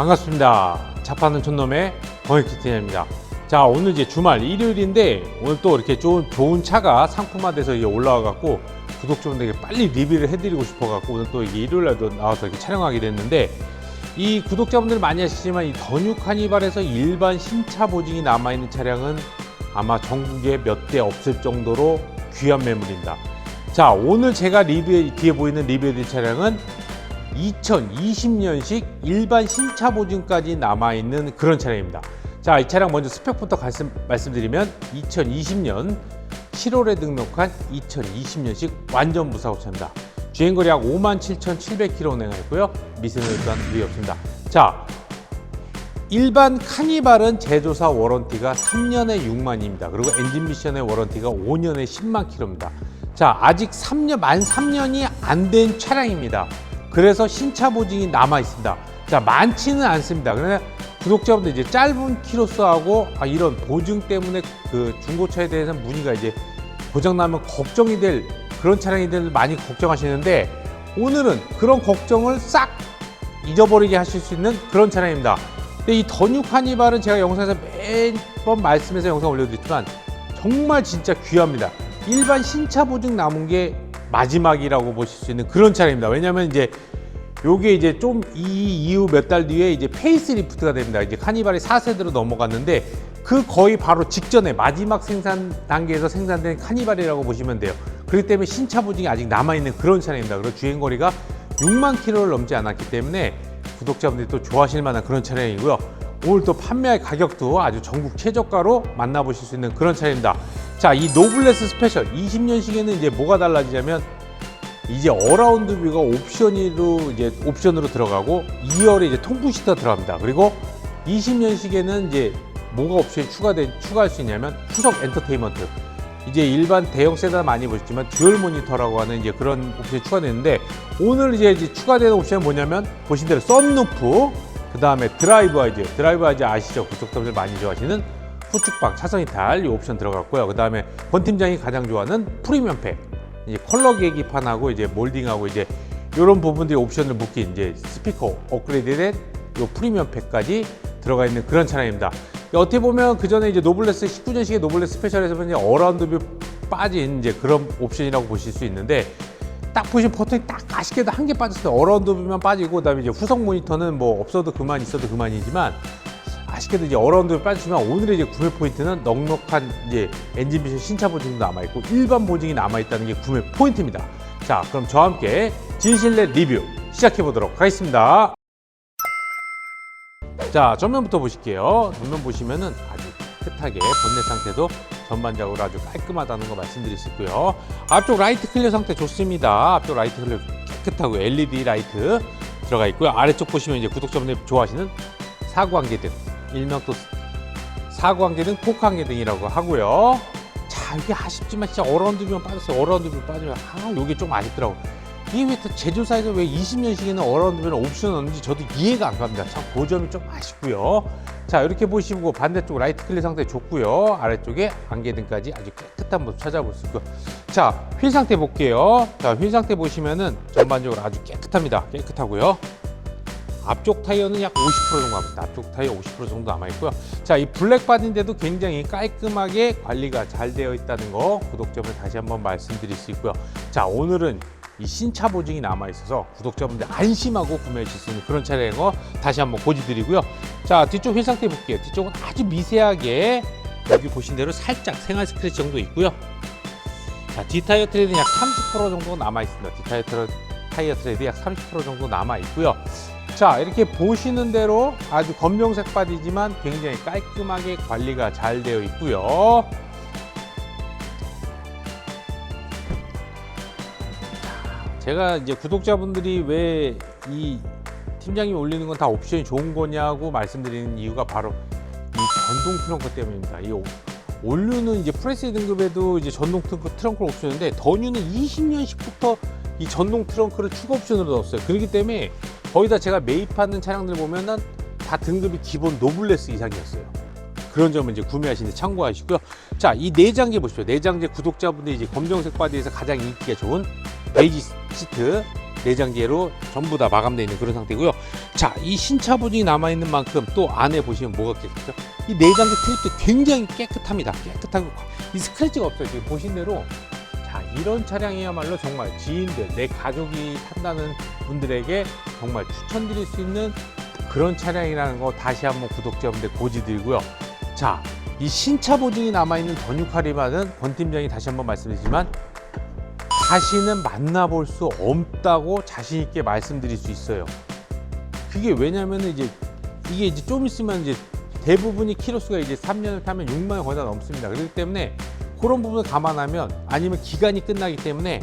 반갑습니다. 차파는 촌놈의 버이키티입니다. 자, 오늘 이제 주말 일요일인데 오늘 또 이렇게 좋은, 좋은 차가 상품화돼서 이제 올라와 갖고 구독자분들에게 빨리 리뷰를 해드리고 싶어 갖고 오늘 또 이게 일요일 날도 나와서 이렇게 촬영하게 됐는데 이 구독자분들 많이 아시지만 이 더뉴 카니발에서 일반 신차 보증이 남아있는 차량은 아마 전국에 몇 대 없을 정도로 귀한 매물입니다. 자, 오늘 제가 리뷰에, 뒤에 보이는 리뷰해드릴 차량은 2020년식 일반 신차 보증까지 남아있는 그런 차량입니다. 자, 이 차량 먼저 스펙부터 말씀, 말씀드리면 2020년 7월에 등록한 2020년식 완전 무사고차입니다. 주행거리 약 57,700km 운행했고요. 미세노 일단 위에 없습니다. 자, 일반 카니발은 제조사 워런티가 3년에 6만입니다. 그리고 엔진 미션의 워런티가 5년에 10만 킬로입니다. 자, 아직 3년, 만 3년이 안 된 차량입니다. 그래서 신차 보증이 남아 있습니다. 자, 많지는 않습니다. 그러나 구독자분들 이제 짧은 키로수하고 아, 이런 보증 때문에 그 중고차에 대해서 문의가 이제 고장 나면 걱정이 될 그런 차량이들 많이 걱정하시는데 오늘은 그런 걱정을 싹 잊어버리게 하실 수 있는 그런 차량입니다. 근데 이 더뉴 카니발은 제가 영상에서 매번 말씀해서 영상 올려드렸지만 정말 진짜 귀합니다. 일반 신차 보증 남은 게 마지막이라고 보실 수 있는 그런 차량입니다. 왜냐하면 이제 요게 이제 좀 이 이후 몇 달 뒤에 이제 페이스리프트가 됩니다. 이제 카니발이 4세대로 넘어갔는데 그 거의 바로 직전에 마지막 생산 단계에서 생산된 카니발이라고 보시면 돼요. 그렇기 때문에 신차 보증이 아직 남아있는 그런 차량입니다. 그리고 주행거리가 6만 킬로를 넘지 않았기 때문에 구독자분들이 또 좋아하실 만한 그런 차량이고요. 오늘 또 판매할 가격도 아주 전국 최저가로 만나보실 수 있는 그런 차량입니다. 자, 이 노블레스 스페셜 20년식에는 이제 뭐가 달라지냐면 이제 어라운드 뷰가 옵션으로 이제 옵션으로 들어가고 2열에 이제 통풍 시트 들어갑니다. 그리고 20년식에는 이제 뭐가 옵션이 추가된 추가할 수 있냐면 후석 엔터테인먼트. 이제 일반 대형 세단 많이 보셨지만 듀얼 모니터라고 하는 이제 그런 옵션이 추가됐는데 오늘 이제, 이제 추가되는 옵션은 뭐냐면 보신 대로 썬루프, 그 다음에 드라이브 아이즈, 드라이브 아이즈 아시죠? 구독자분들 많이 좋아하시는 후축방, 차선 이탈 이 옵션 들어갔고요. 그 다음에 권 팀장이 가장 좋아하는 프리미엄 팩, 이제 컬러 계기판하고 이제 몰딩하고 이제 이런 부분들이 옵션을 묶인 이제 스피커 업그레이드된 요 프리미엄 팩까지 들어가 있는 그런 차량입니다. 어떻게 보면 그 전에 이제 노블레스 19년식의 노블레스 스페셜에서 이제 어라운드 뷰 빠진 이제 그런 옵션이라고 보실 수 있는데 딱 보시면 버튼이 딱 아쉽게도 한 개 빠졌어요. 어라운드 뷰만 빠지고 그다음에 이제 후속 모니터는 뭐 없어도 그만 있어도 그만이지만 아쉽게도 이제 어라운드 뷰 빠지지만 오늘의 이제 구매 포인트는 넉넉한 이제 엔진 비션 신차 보증도 남아 있고 일반 보증이 남아 있다는 게 구매 포인트입니다. 자, 그럼 저와 함께 진실내 리뷰 시작해 보도록 하겠습니다. 자, 전면부터 보실게요. 전면 보시면은 아주 깨끗하게 본넷 상태도 전반적으로 아주 깔끔하다는 거 말씀드릴 수 있고요. 앞쪽 라이트 클리어 상태 좋습니다. 앞쪽 라이트 클리어 깨끗하고 LED 라이트 들어가 있고요. 아래쪽 보시면 이제 구독자분들 좋아하시는 사구안개등, 일명 또 사구안개등, 포크안개등이라고 하고요. 자, 이게 아쉽지만 진짜 어라운드 뷰만 빠졌어요. 어라운드 뷰 빠지면 아, 이게 좀 아쉽더라고. 이게 왜또 제조사에서 왜 20년씩에는 어라운드 뷰는 옵션 없는지 저도 이해가 안 갑니다. 참, 그 점이 좀 아쉽고요. 자, 이렇게 보시고 반대쪽 라이트 클리 상태 좋고요. 아래쪽에 안개등까지 아주 깨끗한 모습 찾아볼 수 있고. 자, 휠 상태 볼게요. 자, 휠 상태 보시면은 전반적으로 아주 깨끗합니다. 깨끗하고요. 앞쪽 타이어는 약 50% 정도 남습니다. 앞쪽 타이어 50% 정도 남아있고요. 자, 이 블랙바디인데도 굉장히 깔끔하게 관리가 잘 되어 있다는 거 구독자분 다시 한번 말씀드릴 수 있고요. 자, 오늘은 이 신차 보증이 남아있어서 구독자분들 안심하고 구매하실 수 있는 그런 차량인 거 다시 한번 고지드리고요. 자, 뒤쪽 휠 상태 볼게요. 뒤쪽은 아주 미세하게 여기 보신 대로 살짝 생활 스크래치 정도 있고요. 자, 뒷타이어 트레드는 약 30% 정도 남아있습니다. 뒷타이어 트레- 타이어 트레드 약 30% 정도 남아있고요. 자 이렇게 보시는 대로 아주 검정색 바디지만 굉장히 깔끔하게 관리가 잘 되어 있고요. 제가 이제 구독자분들이 왜 이 팀장님이 올리는 건 다 옵션이 좋은 거냐고 말씀드리는 이유가 바로 이 전동 트렁크 때문입니다. 이 오- 올류는 이제 프레스 등급에도 이제 전동 트렁크, 트렁크를 옵션인데 더뉴는 20년식부터 이 전동 트렁크를 추가 옵션으로 넣었어요. 그렇기 때문에 거의 다 제가 매입하는 차량들 보면은 다 등급이 기본 노블레스 이상이었어요. 그런 점은 이제 구매하시는데 참고하시고요. 자, 이 내장재 보십시오. 내장재 구독자분들이 이제 검정색 바디에서 가장 인기가 좋은 베이지 시트, 내장재로 전부 다 마감되어 있는 그런 상태고요. 자, 이 신차 보증이 남아 있는 만큼 또 안에 보시면 뭐가 깨끗죠? 이 내장재 트립도 굉장히 깨끗합니다. 깨끗하고 이 스크래치가 없어요. 지금 보신 대로 자, 이런 차량이야말로 정말 지인들, 내 가족이 탄다는 분들에게 정말 추천드릴 수 있는 그런 차량이라는 거 다시 한번 구독자분들 고지드리고요. 자, 이 신차 보증이 남아있는 더뉴카리바는 권 팀장이 다시 한번 말씀드리지만 다시는 만나볼 수 없다고 자신 있게 말씀드릴 수 있어요. 그게 왜냐면 이제 이게 이제 좀 있으면 이제 대부분이 키로수가 이제 3년을 타면 6만 원 거의 다 넘습니다. 그렇기 때문에 그런 부분을 감안하면 아니면 기간이 끝나기 때문에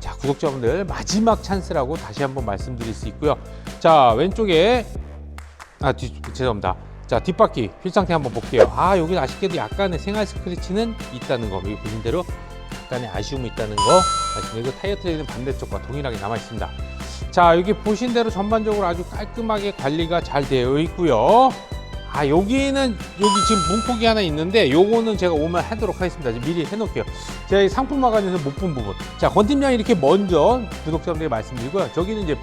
자 구독자분들 마지막 찬스라고 다시 한번 말씀드릴 수 있고요. 자 왼쪽에 아 뒤, 죄송합니다. 자 뒷바퀴 휠 상태 한번 볼게요. 아 여기 아쉽게도 약간의 생활 스크래치는 있다는 거 여기 보신 대로 약간의 아쉬움이 있다는 거? 이거 타이어 트레이는 반대쪽과 동일하게 남아 있습니다. 자 여기 보신 대로 전반적으로 아주 깔끔하게 관리가 잘 되어 있고요. 아 여기는 여기 지금 문콕이 하나 있는데 요거는 제가 오면 하도록 하겠습니다. 미리 해놓을게요. 제가 이 상품 마감에서 못 본 부분. 자, 권 팀장이 이렇게 먼저 구독자분들에게 말씀드리고요. 저기는 이제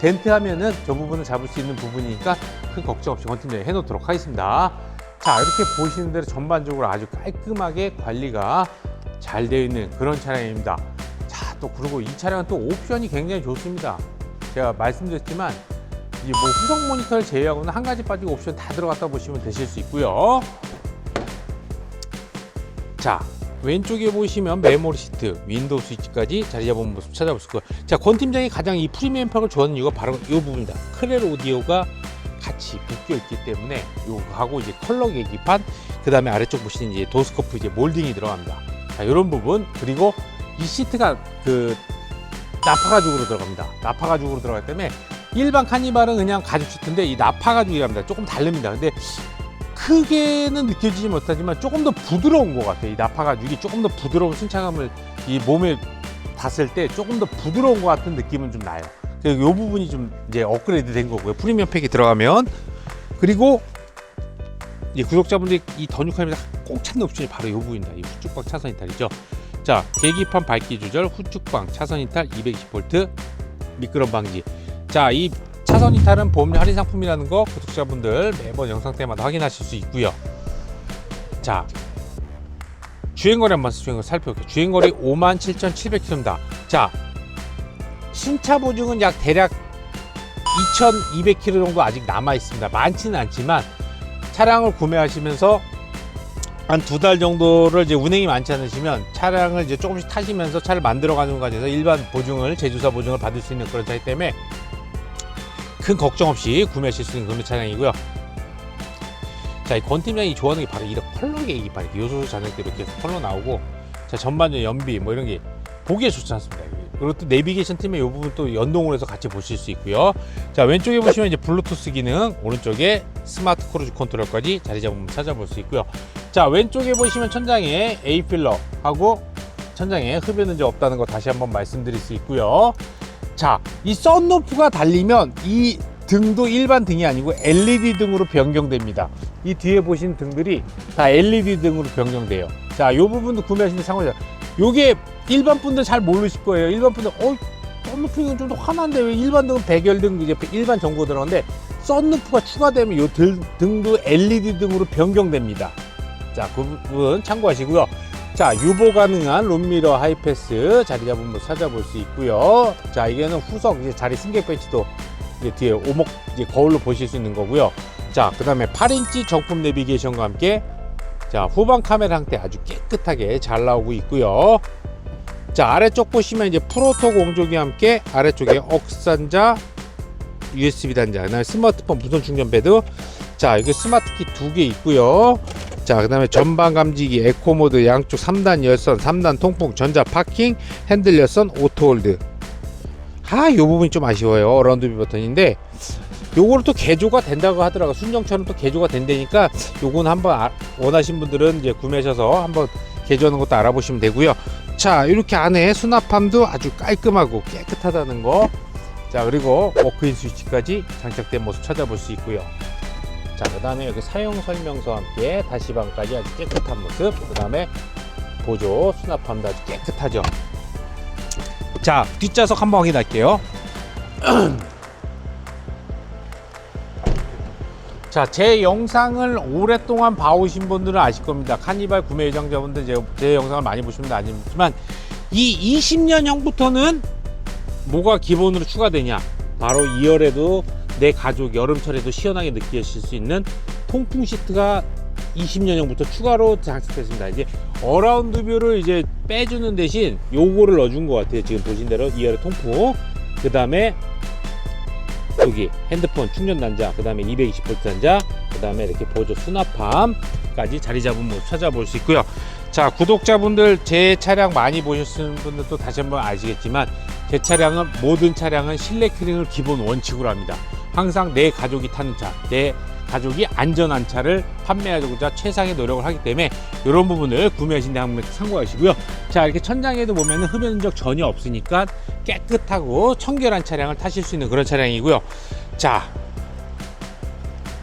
덴트 하면은 저 부분을 잡을 수 있는 부분이니까 큰 걱정 없이 권 팀장이 해놓도록 하겠습니다. 자, 이렇게 보시는 대로 전반적으로 아주 깔끔하게 관리가 잘 되어 있는 그런 차량입니다. 자, 또 그리고 이 차량은 또 옵션이 굉장히 좋습니다. 제가 말씀드렸지만 이제 뭐 후속 모니터를 제외하고는 한 가지 빠지고 옵션 다 들어갔다 보시면 되실 수 있고요. 자, 왼쪽에 보시면 메모리 시트, 윈도우 스위치까지 자리 잡은 모습 찾아볼 수 있고요. 자, 권 팀장이 가장 이 프리미엄 팩을 좋아하는 이유가 바로 이 부분입니다. 크렐 오디오가 같이 묶여 있기 때문에 요거하고 이제 컬러 계기판, 그 다음에 아래쪽 보시는 이제 도스코프 이제 몰딩이 들어갑니다. 자, 이런 부분 그리고 이 시트가 그 나파 가죽으로 들어갑니다. 나파 가죽으로 들어가기 때문에 일반 카니발은 그냥 가죽 시트인데 이 나파 가죽이랍니다. 조금 다릅니다. 근데 크게는 느껴지지 못하지만 조금 더 부드러운 것 같아요. 이 나파 가죽이 조금 더 부드러운 승차감을 이 몸에 닿았을 때 조금 더 부드러운 것 같은 느낌은 좀 나요. 이 부분이 좀 이제 업그레이드 된 거고요. 프리미엄 팩이 들어가면 그리고 이 구독자분들이 이 더뉴카입니다 꼭 찾는 옵션이 바로 이 부분입니다. 이 후축방 차선 이탈이죠. 자, 계기판 밝기 조절, 후축방 차선 이탈 220V 미끄럼 방지. 자, 이 차선 이탈은 보험료 할인 상품이라는 거 구독자분들 매번 영상 때마다 확인하실 수 있고요. 자, 주행거리 한번 주행거리 살펴볼게요. 주행거리 57,700km입니다. 자, 신차 보증은 약 대략 2,200km 정도 아직 남아 있습니다. 많지는 않지만 차량을 구매하시면서 한 두 달 정도를 이제 운행이 많지 않으시면 차량을 이제 조금씩 타시면서 차를 만들어가는 과정에서 일반 보증을 제조사 보증을 받을 수 있는 그런 차이기 때문에 큰 걱정 없이 구매하실 수 있는 그런 차량이고요. 자, 이 권 팀장이 좋아하는 게 바로 이런 컬러 계기판, 요소 잔액대로 이렇게 컬러 나오고, 자, 전반전 연비 뭐 이런 게 보기에 좋지 않습니다. 그리고 또 내비게이션 팀에 이 부분 또 연동을 해서 같이 보실 수 있고요. 자, 왼쪽에 보시면 이제 블루투스 기능, 오른쪽에 스마트 크루즈 컨트롤까지 자리 잡으면 찾아볼 수 있고요. 자, 왼쪽에 보시면 천장에 A 필러하고 천장에 흡연은 없다는 거 다시 한번 말씀드릴 수 있고요. 자, 이 썬루프가 달리면 이 등도 일반 등이 아니고 LED 등으로 변경됩니다. 이 뒤에 보신 등들이 다 LED 등으로 변경돼요. 자, 이 부분도 구매하시는 상관이죠. 요게 일반 분들 잘 모르실 거예요. 일반 분들, 어, 썬루프 이건 좀더 화난데 왜 일반 등은 백열등 이제 일반 정보 들어가는데 썬루프가 추가되면 요 등, 등도 LED 등으로 변경됩니다. 자, 그 부분 참고하시고요. 자, 유보 가능한 룸미러 하이패스 자리 잡은 모 찾아볼 수 있고요. 자, 이게는 후석 이제 자리 승객 배치도 이제 뒤에 오목 이제 거울로 보실 수 있는 거고요. 자, 그 다음에 8인치 정품 내비게이션과 함께 자, 후방 카메라 상태 아주 깨끗하게 잘 나오고 있고요. 자, 아래쪽 보시면 이제 프로토 공조기와 함께 아래쪽에 억산자 USB 단자, 스마트폰 무선 충전 패드. 자, 이게 스마트키 두 개 있고요. 자, 그 다음에 전방 감지기, 에코 모드, 양쪽 3단 열선, 3단 통풍, 전자 파킹, 핸들 열선, 오토 홀드. 아, 요 부분이 좀 아쉬워요. 어라운드 비 버튼인데, 요거를 또 개조가 된다고 하더라고. 순정처럼 또 개조가 된다니까, 요건 한번 아- 원하신 분들은 이제 구매하셔서 한번 개조하는 것도 알아보시면 되고요. 자, 이렇게 안에 수납함도 아주 깔끔하고 깨끗하다는 거. 자, 그리고 워크인 스위치까지 장착된 모습 찾아볼 수 있고요. 자, 그 다음에 여기 사용 설명서와 함께 다시방까지 아주 깨끗한 모습. 그 다음에 보조 수납함도 아주 깨끗하죠. 자 뒷좌석 한번 확인할게요. 자, 제 영상을 오랫동안 봐오신 분들은 아실 겁니다. 카니발 구매 예정자분들 제, 제 영상을 많이 보시는 분 아니지만 이 20년형부터는 뭐가 기본으로 추가되냐? 바로 2열에도 내 가족 여름철에도 시원하게 느끼실 수 있는 통풍 시트가 20년형부터 추가로 장착됐습니다. 이제 어라운드 뷰를 이제 빼주는 대신 요거를 넣어준 것 같아요. 지금 보신 대로 2열의 통풍. 그 다음에 여기 핸드폰 충전 단자, 그 다음에 220V 단자, 그 다음에 이렇게 보조 수납함까지 자리 잡은 모습 찾아볼 수 있고요. 자, 구독자분들 제 차량 많이 보셨는 분들도 다시 한번 아시겠지만 제 차량은 모든 차량은 실내 큐링을 기본 원칙으로 합니다. 항상 내 가족이 타는 차, 내 가족이 안전한 차를 판매하고자 최상의 노력을 하기 때문에 이런 부분을 구매하신 데 한번 참고하시고요. 자, 이렇게 천장에도 보면 흡연 흔적 전혀 없으니까 깨끗하고 청결한 차량을 타실 수 있는 그런 차량이고요. 자,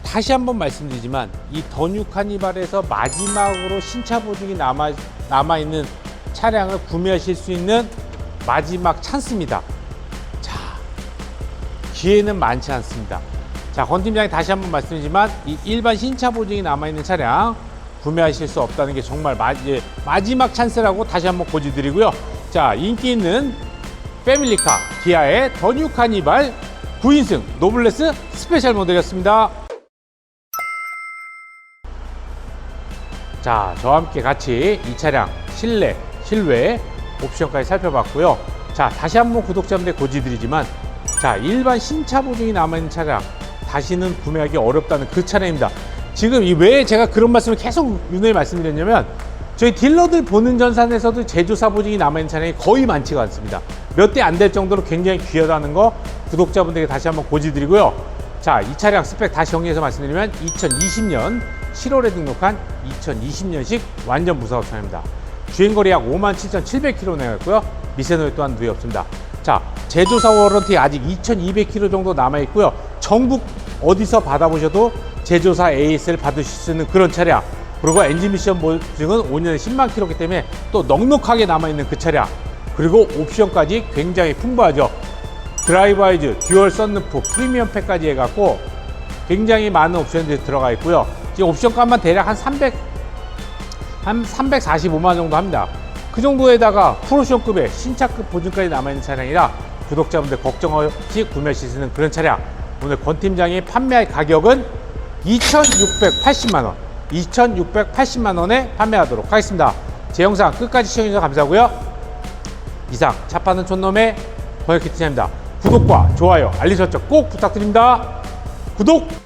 다시 한번 말씀드리지만 이 더뉴 카니발에서 마지막으로 신차 보증이 남아 남아 있는 차량을 구매하실 수 있는 마지막 찬스입니다. 자, 기회는 많지 않습니다. 자, 권 팀장이 다시 한번 말씀드리지만 이 일반 신차 보증이 남아 있는 차량 구매하실 수 없다는 게 정말 마, 예, 마지막 찬스라고 다시 한번 고지드리고요. 자, 인기 있는 패밀리카 기아의 더뉴 카니발 9인승 노블레스 스페셜 모델이었습니다. 자, 저와 함께 같이 이 차량 실내, 실외 옵션까지 살펴봤고요. 자, 다시 한번 구독자분들 고지드리지만 자, 일반 신차 보증이 남아있는 차량 다시는 구매하기 어렵다는 그 차량입니다. 지금 이 왜 제가 그런 말씀을 계속 유념히 말씀드렸냐면 저희 딜러들 보는 전산에서도 제조사 보증이 남아있는 차량이 거의 많지가 않습니다. 몇 대 안 될 정도로 굉장히 귀하다는 거 구독자분들에게 다시 한번 고지드리고요. 자, 이 차량 스펙 다시 정리해서 말씀드리면 2020년 7월에 등록한 2020년식 완전 무사고 차량입니다. 주행거리 약 57,700km 나갔고요. 미세노이 또한 누이 없습니다. 자, 제조사 워런티 아직 2,200km 정도 남아 있고요. 전국 어디서 받아보셔도 제조사 AS를 받으실 수 있는 그런 차량. 그리고 엔진 미션 보증은 5년에 10만 킬로기 때문에 또 넉넉하게 남아있는 그 차량. 그리고 옵션까지 굉장히 풍부하죠. 드라이브 아이즈, 듀얼 썬루프, 프리미엄 팩까지 해갖고 굉장히 많은 옵션들이 들어가 있고요. 지금 옵션 값만 대략 한 300, 한 345만 정도 합니다. 그 정도에다가 프로션급의 신차급 보증까지 남아있는 차량이라 구독자분들 걱정 없이 구매하실 수 있는 그런 차량. 오늘 권 팀장이 판매할 가격은 2,680만 원, 2,680만 원에 판매하도록 하겠습니다. 제 영상 끝까지 시청해주셔서 감사하고요. 이상 차 파는 촌놈의 권혁키트입니다 구독과 좋아요, 알림 설정 꼭 부탁드립니다. 구독!